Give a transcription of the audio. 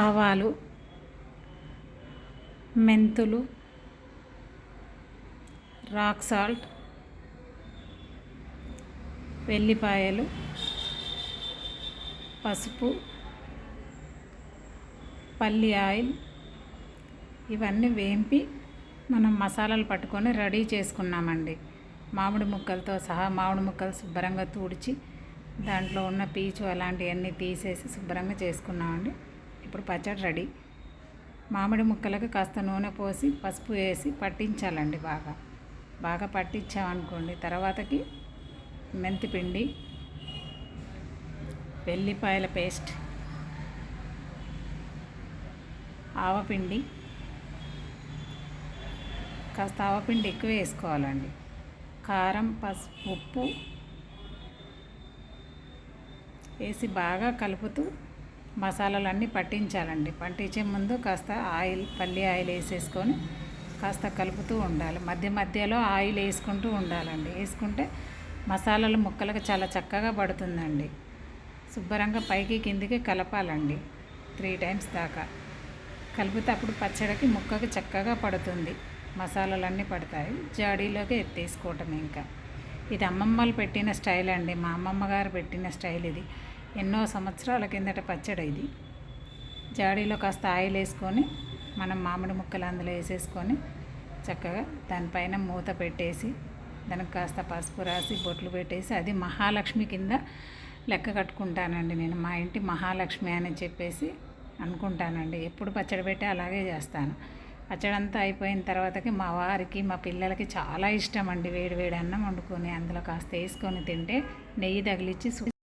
ఆవాలు మెంతులు rock salt వెల్లిపాయలు పసుపు పల్లి ఆయిల్ ఇవన్నీ వేంపి మనం మసాలాలు పట్టుకొని రెడీ చేసుకున్నామండి. మామిడి ముక్కలతో సహా మామిడి ముక్కలు శుభ్రంగా తుడిచి దాంట్లో ఉన్న పీచు అలాంటివన్నీ తీసేసి శుభ్రంగా చేసుకున్నామండి. ఇప్పుడు పచ్చడి రెడీ. మామిడి ముక్కలకు కాస్త నూనె పోసి పసుపు వేసి పట్టించాలండి బాగా. బాగా పట్టించామనుకోండి తర్వాతకి మెంతిపిండి వెల్లిపాయల పేస్ట్ ఆవపిండి కాస్త ఆవపిండి ఎక్కువ వేసుకోవాలండి. కారం పసుపు ఉప్పు వేసి బాగా కలుపుతూ మసాలాలన్నీ పట్టించాలండి. పట్టించే ముందు కాస్త ఆయిల్ పల్లి ఆయిల్ వేసేసుకొని కాస్త కలుపుతూ ఉండాలి. మధ్య మధ్యలో ఆయిల్ వేసుకుంటూ ఉండాలండి. వేసుకుంటే మసాలాలు ముక్కలకు చాలా చక్కగా పడుతుందండి. శుభ్రంగా పైకి కిందికి కలపాలండి. త్రీ టైమ్స్ దాకా. కలిపితే అప్పుడు పచ్చడికి ముక్కకి చక్కగా పడుతుంది. మసాలాలన్నీ పడతాయి. జాడీలోకి ఎత్తేసుకోవటం ఇంకా. ఇది అమ్మమ్మలు పెట్టిన స్టైల్ అండి. మా అమ్మమ్మ గారు పెట్టిన స్టైల్ ఇది. ఎన్నో సంవత్సరాల కిందట పచ్చడి ఇది. జాడీలో కాస్త ఆయిల్ వేసుకొని మనం మామిడి ముక్కలు అందులో వేసేసుకొని చక్కగా దానిపైన మూత పెట్టేసి దానికి కాస్త పసుపు రాసి బొట్లు పెట్టేసి అది మహాలక్ష్మి కింద లెక్క కట్టుకుంటానండి నేను. మా ఇంటి మహాలక్ష్మి అని చెప్పేసి అనుకుంటానండి. ఎప్పుడు పచ్చడి పెట్టి అలాగే చేస్తాను. పచ్చడంతా అయిపోయిన తర్వాతకి మా వారికి మా పిల్లలకి చాలా ఇష్టం అండి. వేడి వేడి అన్నం వండుకొని అందులో కాస్త వేసుకొని తింటే నెయ్యి తగిలిచ్చి